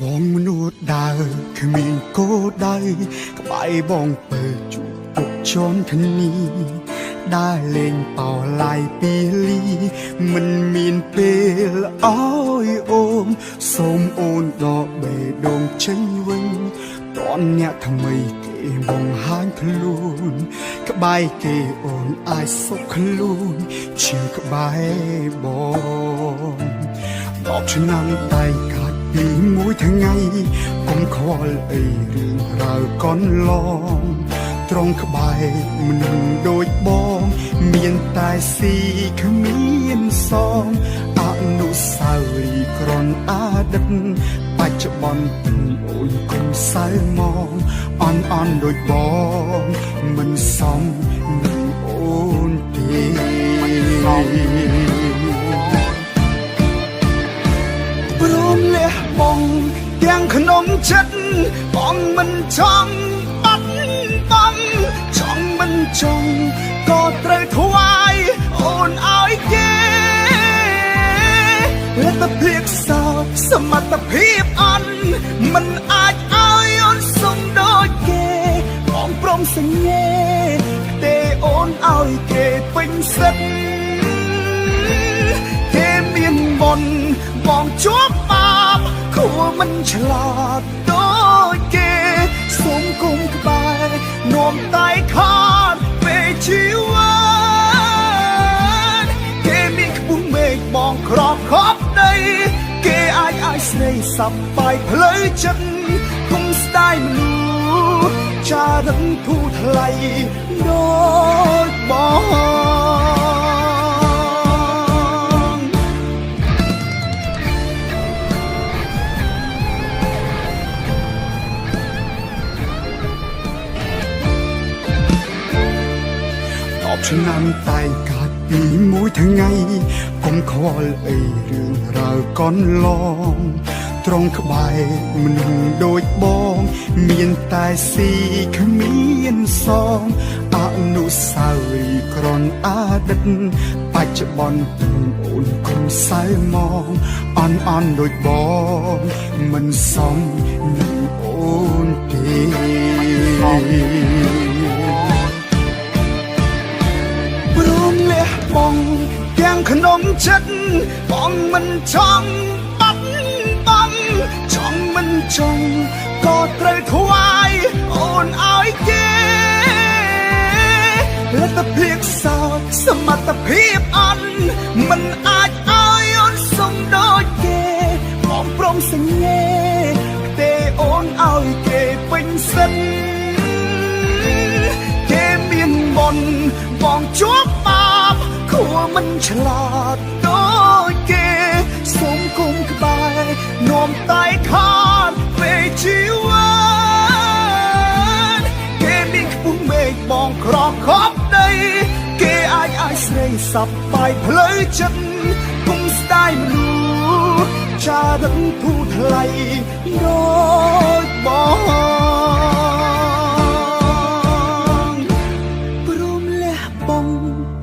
បងមនុស្សដើរគ្មានគោលដៅក្បែរបងពើជួបពុកជន់គ្នាដើរលេងបោឡាយពីលី មិនមានពេលអើយអូនសូមអូនដកបេះដូងចេញវិញតនអ្នកថ្មីគេបងហាញខ្លួនក្បែរគេអូនអាចសុខខ្លួនជាងក្បែរបងដប់ឆ្នាំតែកាត់ ពីមួយថ្ងៃកុំខ្វល់អីរឿងរ៉ាវកនឡងត្រង់ក្បែរមនុស្សដូចបង មានតែស៊ីគ្មានសងអនុស្សាវរីយ៍ក្រនអតីតបច្ចុប្បន្នអូនគុំសៅមកអន់អន់ដូចបងមិនសមនឹង មិនចង់បាត់បង់ចង់មិនចង់ក៏ត្រូវថ្វាយអូនឲ្យគេលទ្ធភាពសោកសមត្ថភាពអន់មិនអាចឲ្យអូនសុំដូចគេបងព្រមសញ្ញេទេអូនឲ្យគេពេញសិទ្ធគេមានមុនបងជួបបាបគួរមិនឆ្លាតដូចគេ សូមគុំក្បែរនាំតែខានពេលជីវិតគេមានខ្ពស់មេឃបងក្របខប់ដីគេអាចឲ្យស្រីសប្បាយផ្លូវចិត្តគុំស្ដាយមនុស្សចារឹងធូរថ្លៃដូចបង ឆ្នាំតែកាត់ពីមួយថ្ងៃកុំខ្វល់អីរឿងរ៉ាវកនឡងត្រង់ក្បែរមនុស្សដូចបង មានតែស៊ីគ្មានសងអនុស្សាវរីយ៍ក្រនអតីតបច្ចុប្បន្នអូនគុំសៅមកអន់អន់ដូចបង មិនសមនឹងអូនទេ ចិត្តបងមិនចង់បាត់បង់ចង់មិនចង់ក៏ត្រូវថ្វាយអូនឲ្យគេលទ្ធភាពសោកសមត្ថភាពអន់មិនអាចឲ្យអូនសុំដូចគេបងព្រមសញ្ញេទេអូនឲ្យគេពេញសិទ្ធគេមានមុនបងជួបបាបគួរមិនឆ្លាត ស្រីសប្បាយផ្លូវចិត្តគុំស្ដាយមនុស្សចារឹងធូរថ្លៃដូចបងព្រមលះបង់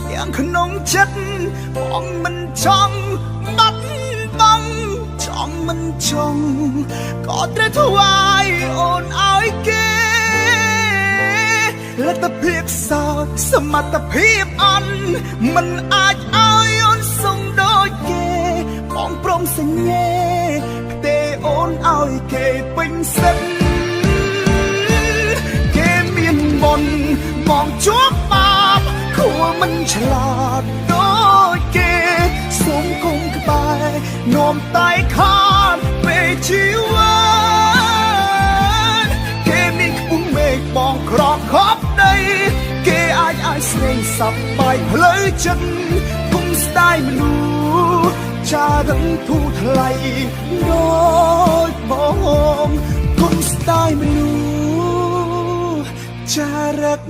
ទាំងក្នុងចិត្តបងមិនចង់បាត់បង់ចង់មិនចង់ក៏ត្រូវថ្វាយអូនឲ្យគេ លទ្ធភាពសោកសមត្ថភាពអន់មិនអាចឲ្យអូនសុំដូចគេបងព្រមសញ្ញេទេអូនឲ្យគេពេញសិទ្ធគេមានមុនបងជួបបាបគួរមិនឆ្លាតដូចគេសូមគុំក្បែរនាំតែខា ស្ងៀមសប្បាយផ្លូវចិត្តគុំស្ដាយមនុស្សចារឹងធូរថ្លៃដូចបងគុំស្ដាយមនុស្សចារឹក